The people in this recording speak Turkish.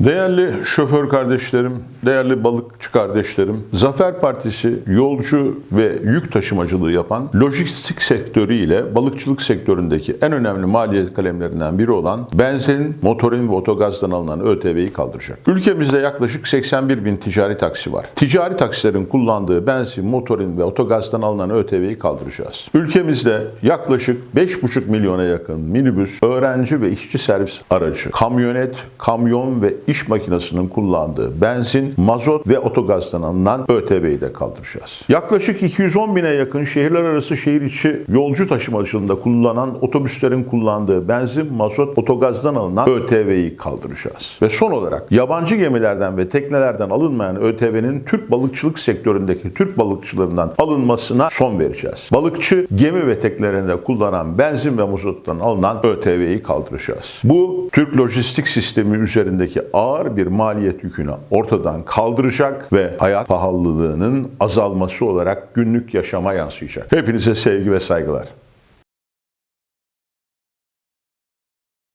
Değerli şoför kardeşlerim, değerli balıkçı kardeşlerim, Zafer Partisi yolcu ve yük taşımacılığı yapan lojistik sektörü ile balıkçılık sektöründeki en önemli maliyet kalemlerinden biri olan benzin, motorin ve otogazdan alınan ÖTV'yi kaldıracak. Ülkemizde yaklaşık 81 bin ticari taksi var. Ticari taksilerin kullandığı benzin, motorin ve otogazdan alınan ÖTV'yi kaldıracağız. Ülkemizde yaklaşık 5,5 milyona yakın minibüs, öğrenci ve işçi servis aracı, kamyonet, kamyon ve iş makinesinin kullandığı benzin, mazot ve otogazdan alınan ÖTV'yi de kaldıracağız. Yaklaşık 210 bine yakın şehirler arası şehir içi yolcu taşımacılığında kullanılan otobüslerin kullandığı benzin, mazot, otogazdan alınan ÖTV'yi kaldıracağız. Ve son olarak yabancı gemilerden ve teknelerden alınmayan ÖTV'nin Türk balıkçılık sektöründeki Türk balıkçılarından alınmasına son vereceğiz. Balıkçı gemi ve teknelerinde kullanan benzin ve mazottan alınan ÖTV'yi kaldıracağız. Bu Türk lojistik sistemi üzerindeki ağır bir maliyet yükünü ortadan kaldıracak ve hayat pahalılığının azalması olarak günlük yaşama yansıyacak. Hepinize sevgi ve saygılar.